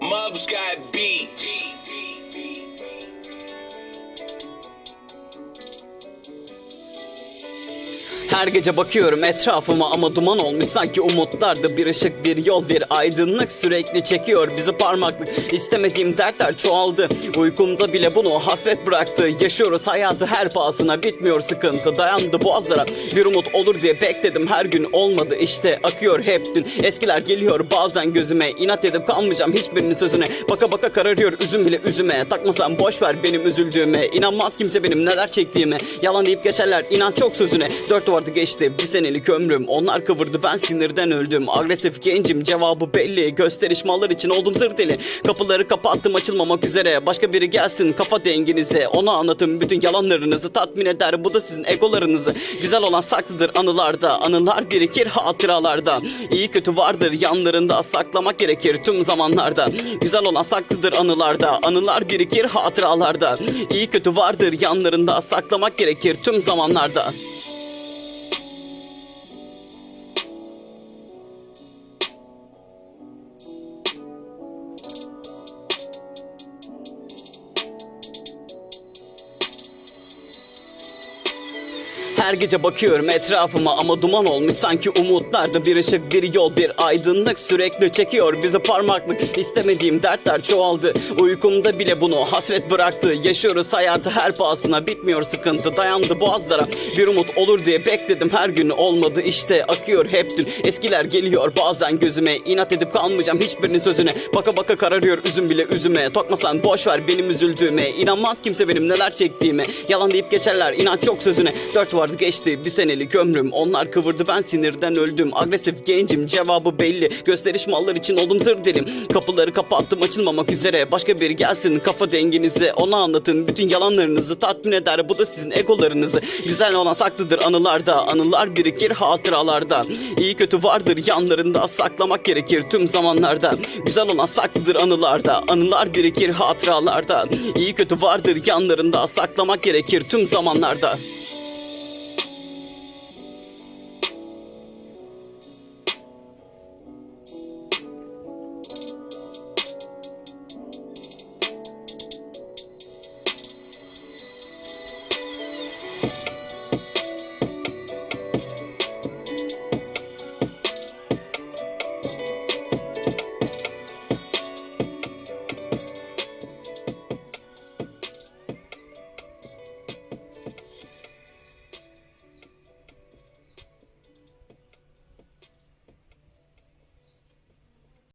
Mubs got beat. Her gece bakıyorum etrafıma ama duman olmuş. Sanki umutlarda bir ışık bir yol bir aydınlık sürekli çekiyor bizi parmaklık istemediğim dertler çoğaldı. Uykumda bile bunu hasret bıraktı. Yaşıyoruz hayatı her pahasına bitmiyor. Sıkıntı dayandı boğazlara. Bir umut olur diye bekledim her gün olmadı. İşte akıyor hep dün. Eskiler geliyor bazen gözüme inat edip kalmayacağım hiçbirinin sözüne. Baka baka kararıyor üzüm bile üzüme. Takmasam boş ver benim üzüldüğüme. İnanmaz kimse benim neler çektiğime. Yalan deyip geçerler inan çok sözüne. Dört duvarda geçti. Bir senelik ömrüm onlar kıvırdı ben sinirden öldüm. Agresif gencim cevabı belli. Gösteriş mallar için oldum zır deli kapıları kapattım açılmamak üzere. Başka biri gelsin kafa denginize. Ona anlatın bütün yalanlarınızı tatmin eder. Bu da sizin egolarınızı. Güzel olan saklıdır anılarda. Anılar birikir hatıralarda. İyi kötü vardır yanlarında. Saklamak gerekir tüm zamanlarda. Güzel olan saklıdır anılarda. Anılar birikir hatıralarda. İyi kötü vardır yanlarında. Saklamak gerekir tüm zamanlarda Her gece bakıyorum etrafıma ama duman olmuş. Sanki umutlarda bir ışık bir yol bir aydınlık sürekli çekiyor bizi parmaklık. İstemediğim dertler çoğaldı. Uykumda bile bunu hasret bıraktı. Yaşıyoruz hayatı her pahasına. Bitmiyor sıkıntı dayandı boğazlara. Bir umut olur diye bekledim. Her gün olmadı işte akıyor hep dün. Eskiler geliyor bazen gözüme. İnat edip kalmayacağım hiçbirinin sözüne. Baka baka kararıyor üzüm bile üzüme. Tokmasan boş ver benim üzüldüğüme. İnanmaz kimse benim neler çektiğime. Yalan deyip geçerler inat çok sözüne. Dört vardı geçti. Bir senelik ömrüm onlar kıvırdı ben sinirden öldüm. Agresif gencim cevabı belli. Gösteriş mallar için oldum zır dilim. Kapıları kapattım açılmamak üzere. Başka biri gelsin kafa denginize. Ona anlatın bütün yalanlarınızı tatmin eder. Bu da sizin egolarınızı. Güzel olan saklıdır anılarda. Anılar birikir hatıralarda. İyi kötü vardır yanlarında. Saklamak gerekir tüm zamanlarda. Güzel olan saklıdır anılarda. Anılar birikir hatıralarda. İyi kötü vardır yanlarında. Saklamak gerekir tüm zamanlarda